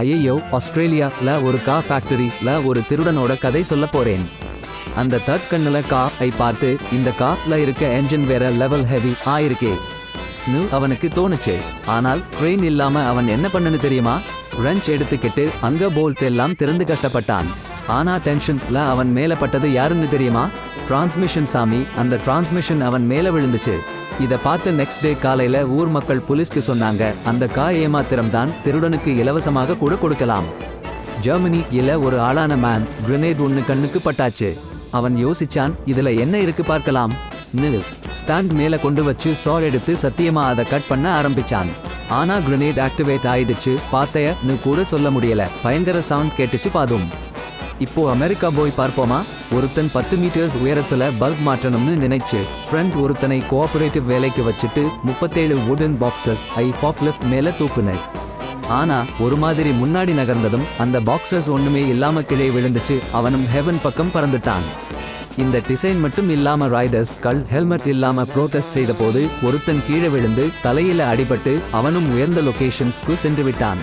ஐயையோ ஆஸ்திரேலியால ஒரு கா ஃபேக்டரில ஒரு திருடனோட கதை சொல்ல போறேன். அந்த தட் கண்ணுல கா ஐ பார்த்து இந்த காப்பில் இருக்க என்ஜின் வேற லெவல் ஹெவி ஆயிருக்கே. அவனுக்கு தோணுச்சு. ஆனால் ட்ரெயின் இல்லாம அவன் என்ன பண்ணனு தெரியுமா? ரன்ச் எடுத்துக்கிட்டு அங்க போல்ட் எல்லாம் திறந்து கஷ்டப்பட்டான். ஆனா டென்ஷன்ல அவன் மேல பட்டது யாருன்னு தெரியுமா? டிரான்ஸ்மிஷன் சாமி அந்த டிரான்ஸ்மிஷன் அவன் மேல விழுந்துச்சு. இதை பார்த்து நெக்ஸ்ட் டே காலையில ஊர் மக்கள் போலீஸ்க்கு சொன்னாங்க அந்த கா ஏமாத்திரம் தான் திருடனுக்கு இலவசமாக கூட கொடுக்கலாம். ஜெர்மனி இல ஒரு ஆளான மேன் கிரனேட் ஒன்னு கண்ணுக்கு பட்டாச்சு. அவன் யோசிச்சான் இதுல என்ன இருக்கு பார்க்கலாம். ஸ்டாண்ட் மேல கொண்டு வச்சு சால் எடுத்து சத்தியமா அதை கட் பண்ண ஆரம்பிச்சான். ஆனா கிரனேட் ஆக்டிவேட் ஆயிடுச்சு பார்த்தயன்னு கூட சொல்ல முடியல பயங்கர சவுண்ட் கேட்டுச்சு பாதும். இப்போ அமெரிக்கா போய் பார்ப்போமா? ஒருத்தன் பத்து மீட்டர்ஸ் உயரத்துல பல்ப் மாற்றணும்னு நினைச்சு ஃப்ரண்ட் ஒருத்தனை கோஆபரேட்டிவ் வேலைக்கு வச்சுட்டு முப்பத்தேழு வுடன் பாக்ஸஸ் ஐ பாப் லிஃப்ட் மேல தூக்குனர் ஆனா ஒரு மாதிரி முன்னாடி நகர்ந்ததும் அந்த பாக்ஸஸ் ஒண்ணுமே இல்லாம கீழே விழுந்துச்சு அவனும் ஹெவன் பக்கம் பறந்துட்டான். இந்த டிசைன் மட்டும் இல்லாம ராய்டர்ஸ் கல் ஹெல்மெட் இல்லாம ப்ரோட்டஸ்ட் செய்த போது ஒருத்தன் கீழே விழுந்து தலையில அடிபட்டு அவனும் உயர்ந்த லொகேஷன்ஸ்க்கு சென்று விட்டான்.